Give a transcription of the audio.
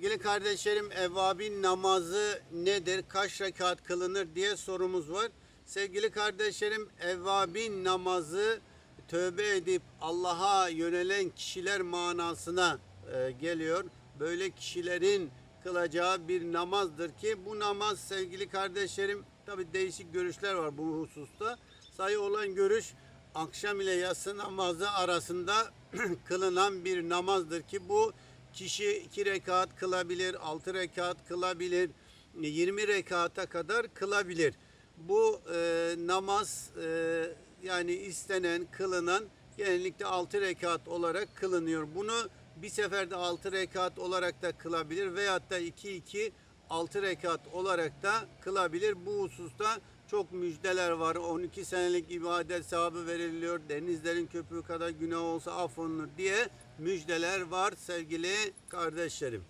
Sevgili kardeşlerim evvabin namazı nedir? Kaç rekat kılınır diye sorumuz var. Sevgili kardeşlerim evvabin namazı tövbe edip Allah'a yönelen kişiler manasına e, geliyor. Böyle kişilerin kılacağı bir namazdır ki bu namaz sevgili kardeşlerim tabi değişik görüşler var bu hususta. Sayı olan görüş akşam ile yatsı namazı arasında kılınan bir namazdır ki bu kişi iki rekat kılabilir, altı rekat kılabilir, 20 rekata kadar kılabilir. Bu e, namaz e, yani istenen, kılınan genellikle 6 rekat olarak kılınıyor. Bunu bir seferde 6 rekat olarak da kılabilir veyahut da 2-2 6 rekat olarak da kılabilir. Bu hususta çok müjdeler var. 12 senelik ibadet sevabı veriliyor. Denizlerin köpüğü kadar günah olsa affolunur diye müjdeler var sevgili kardeşlerim.